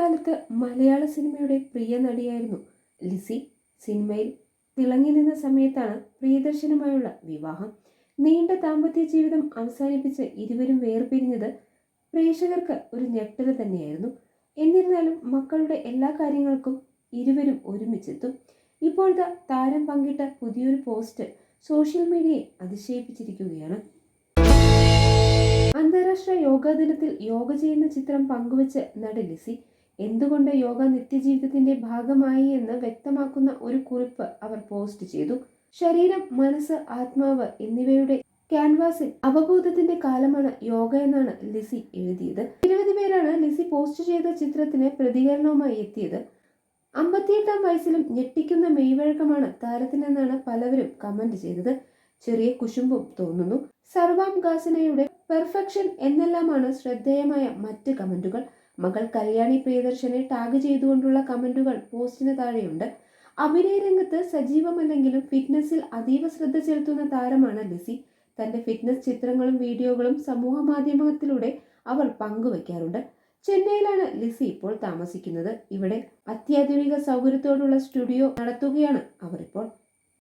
അക്കാലത്ത് മലയാള സിനിമയുടെ പ്രിയ നടിയായിരുന്നു ലിസി. സിനിമയിൽ തിളങ്ങി നിന്ന സമയത്താണ് പ്രിയദർശനുമായുള്ള വിവാഹം. നീണ്ട ദാമ്പത്യ ജീവിതം അവസാനിപ്പിച്ച് ഇരുവരും വേർപിരിഞ്ഞത് പ്രേക്ഷകർക്ക് ഒരു ഞെട്ടൽ തന്നെയായിരുന്നു. എന്നിരുന്നാലും മക്കളുടെ എല്ലാ കാര്യങ്ങൾക്കും ഇരുവരും ഒരുമിച്ചെത്തും. ഇപ്പോഴത്തെ താരം പങ്കിട്ട പുതിയൊരു പോസ്റ്റ് സോഷ്യൽ മീഡിയയെ അതിശയിപ്പിച്ചിരിക്കുകയാണ്. അന്താരാഷ്ട്ര യോഗാ ദിനത്തിൽ യോഗ ചെയ്യുന്ന ചിത്രം പങ്കുവച്ച് നടി ലിസി എന്തുകൊണ്ട് യോഗ നിത്യജീവിതത്തിന്റെ ഭാഗമായി എന്ന് വ്യക്തമാക്കുന്ന ഒരു കുറിപ്പ് അവർ പോസ്റ്റ് ചെയ്തു. ശരീരം മനസ്സ് ആത്മാവ് എന്നിവയുടെ ക്യാൻവാസിൽ അവബോധത്തിന്റെ കാലമാണ് യോഗ എന്നാണ് ലിസി എഴുതിയത്. നിരവധി പേരാണ് ലിസി പോസ്റ്റ് ചെയ്ത ചിത്രത്തിന് പ്രതികരണവുമായി എത്തിയത്. അമ്പത്തിയെട്ടാം വയസ്സിലും ഞെട്ടിക്കുന്ന മെയ്വഴക്കമാണ് താരത്തിനെന്നാണ് പലവരും കമന്റ് ചെയ്തത്. ചെറിയ കുശുമ്പും തോന്നുന്നു. സർവാം ഗാസനയുടെ പെർഫെക്ഷൻ എന്നെല്ലാമാണ് ശ്രദ്ധേയമായ മറ്റ് കമന്റുകൾ. മകൾ കല്യാണി പ്രിയദർശനെ ടാഗ് ചെയ്തുകൊണ്ടുള്ള കമന്റുകൾ പോസ്റ്റിന് താഴെയുണ്ട്. അഭിനയ രംഗത്ത് സജീവമല്ലെങ്കിലും ഫിറ്റ്നസിൽ അതീവ ശ്രദ്ധ ചെലുത്തുന്ന താരമാണ് ലിസി. തന്റെ ഫിറ്റ്നസ് ചിത്രങ്ങളും വീഡിയോകളും സമൂഹ മാധ്യമത്തിലൂടെ അവൾ പങ്കുവയ്ക്കാറുണ്ട് ചെന്നൈയിലാണ് ലിസി ഇപ്പോൾ താമസിക്കുന്നത്. ഇവിടെ അത്യാധുനിക സൗകര്യത്തോടുള്ള സ്റ്റുഡിയോ നടത്തുകയാണ് അവർ ഇപ്പോൾ